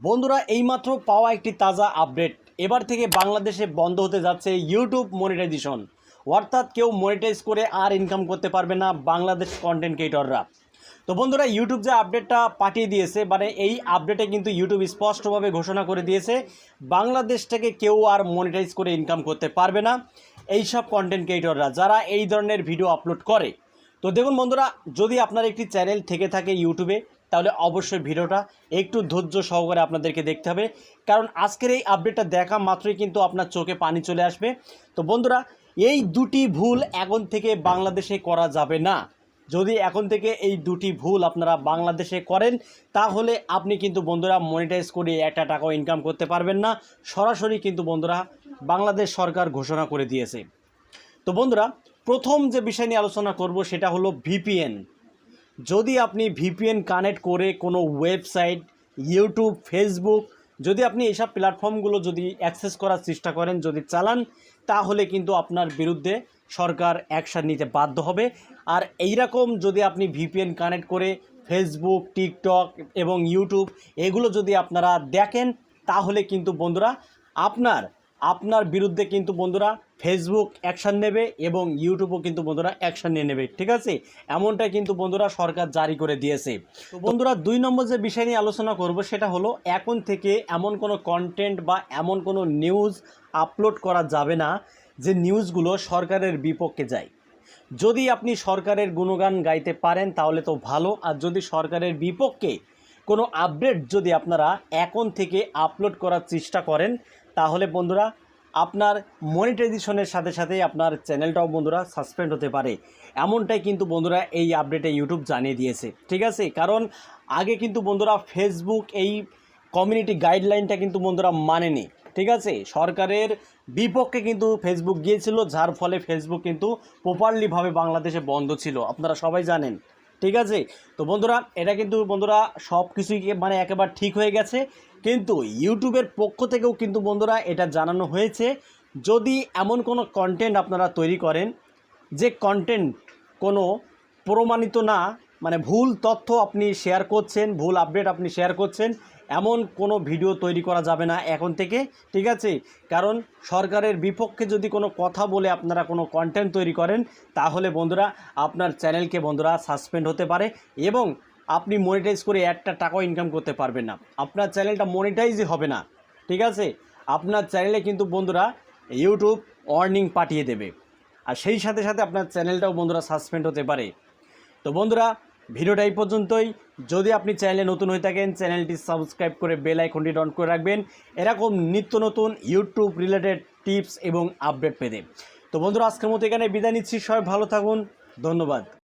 বন্ধুরা, এইমাত্র পাওয়া একটি তাজা আপডেট। এবার থেকে বাংলাদেশে বন্ধ হতে যাচ্ছে ইউটিউব মনিটাইজেশন অর্থাৎ কেউ মনিটাইজ করে আর ইনকাম করতে পারবে না বাংলাদেশ কন্টেন্ট ক্রিয়েটররা তো বন্ধুরা ইউটিউব যে আপডেটটা পাঠিয়ে দিয়েছে মানে এই আপডেটে কিন্তু ইউটিউব স্পষ্টভাবে ঘোষণা করে দিয়েছে বাংলাদেশ থেকে কেউ আর মনিটাইজ করে ইনকাম করতে পারবে না এইসব কন্টেন্ট ক্রিয়েটররা যারা এই ধরনের ভিডিও আপলোড করে। তো দেখুন বন্ধুরা, যদি আপনার একটি চ্যানেল থেকে থাকে ইউটিউবে তাহলে অবশ্যই ভিডিওটা একটু ধৈর্য সহকারে আপনাদেরকে দেখতে হবে। কারণ আজকের এই আপডেটটা দেখা মাত্রই কিন্তু আপনার চোখে পানি চলে আসবে। তো বন্ধুরা, এই দুটি ভুল এখন থেকে বাংলাদেশে করা যাবে না। যদি এখন থেকে এই দুটি ভুল আপনারা বাংলাদেশে করেন, তাহলে আপনি কিন্তু বন্ধুরা মনিটাইজ করে একটা টাকাও ইনকাম করতে পারবেন না। সরাসরি কিন্তু বন্ধুরা বাংলাদেশ সরকার ঘোষণা করে দিয়েছে। তো বন্ধুরা, প্রথম যে বিষয় নিয়ে আলোচনা করব সেটা হলো ভিপিএন যদি আপনি ভিপিএন কানেক্ট করে কোনো ওয়েবসাইট ইউটিউব ফেসবুক যদি আপনি এইসব প্ল্যাটফর্মগুলো যদি অ্যাক্সেস করার চেষ্টা করেন, যদি চালান, তাহলে কিন্তু আপনার বিরুদ্ধে সরকার অ্যাকশান নিতে বাধ্য হবে। আর এইরকম যদি আপনি ভিপিএন কানেক্ট করে ফেসবুক টিকটক এবং ইউটিউব এগুলো যদি আপনারা দেখেন, তাহলে কিন্তু বন্ধুরা, আপনার আপনার বিরুদ্ধে কিন্তু বন্ধুরা ফেসবুক অ্যাকশান নেবে এবং ইউটিউবও কিন্তু বন্ধুরা অ্যাকশান নিয়ে নেবে, ঠিক আছে? এমনটাই কিন্তু বন্ধুরা সরকার জারি করে দিয়েছে। তো বন্ধুরা দুই নম্বর যে বিষয় নিয়ে আলোচনা করব সেটা হলো, এখন থেকে এমন কোনো কন্টেন্ট বা এমন কোনো নিউজ আপলোড করা যাবে না যে নিউজগুলো সরকারের বিপক্ষে যায়। যদি আপনি সরকারের গুণগান গাইতে পারেন তাহলে তো ভালো, আর যদি সরকারের বিপক্ষে কোনো আপডেট যদি আপনারা এখন থেকে আপলোড করার চেষ্টা করেন, তাহলে বন্ধুরা, আপনার মনিটাইজেশনের সাথে সাথে আপনার চ্যানেলটাও বন্ধুরা সাসপেন্ড হতে পারে। এমনটাই কিন্তু বন্ধুরা এই আপডেটে ইউটিউব জানিয়ে দিয়েছে, ঠিক আছে? কারণ আগে কিন্তু বন্ধুরা ফেসবুক এই কমিউনিটি গাইডলাইনটা কিন্তু বন্ধুরা মানেনি, ঠিক আছে? সরকারের বিপক্ষে কিন্তু ফেসবুক গিয়েছিল, যার ফলে ফেসবুক কিন্তু প্রপারলিভাবে বাংলাদেশে বন্ধ ছিল। আপনারা সবাই জানেন। ঠিক আছে? তো বন্ধুরা, এটা কিন্তু বন্ধুরা সব কিছুই মানে একেবারে ঠিক হয়ে গেছে। কিন্তু ইউটিউবের পক্ষ থেকেও কিন্তু বন্ধুরা এটা জানানো হয়েছে, যদি এমন কোনো কন্টেন্ট আপনারা তৈরি করেন, যে কন্টেন্ট কোনো প্রমাণিত না মানে ভুল তথ্য আপনি শেয়ার করছেন, ভুল আপডেট আপনি শেয়ার করছেন, এমন কোনো ভিডিও তৈরি করা যাবে না এখন থেকে, ঠিক আছে? কারণ সরকারের বিপক্ষে যদি কোনো কথা বলে আপনারা কোনো কন্টেন্ট তৈরি করেন, তাহলে বন্ধুরা আপনার চ্যানেলকে বন্ধুরা সাসপেন্ড হতে পারে এবং আপনি মনিটাইজ করে একটা টাকাও ইনকাম করতে পারবেন না। আপনার চ্যানেলটা মনিটাইজই হবে না, ঠিক আছে? আপনার চ্যানেলে কিন্তু বন্ধুরা ইউটিউব ওয়ার্নিং পাঠিয়ে দেবে। আর সেই সাথে সাথে আপনার চ্যানেলটাও বন্ধুরা সাসপেন্ড হতে পারে। তো বন্ধুরা, ভিডিওটা এই পর্যন্তই। যদি আপনি চ্যানেলে নতুন হয়ে থাকেন চ্যানেলটি সাবস্ক্রাইব করে বেল আইকনটি অন করে রাখবেন। এরকম নিত্য নতুন ইউটিউব রিলেটেড টিপস এবং আপডেট পেতে। তো বন্ধুরা, আজকের মতো এখানে বিদায় নিচ্ছি। সবাই ভালো থাকুন। ধন্যবাদ।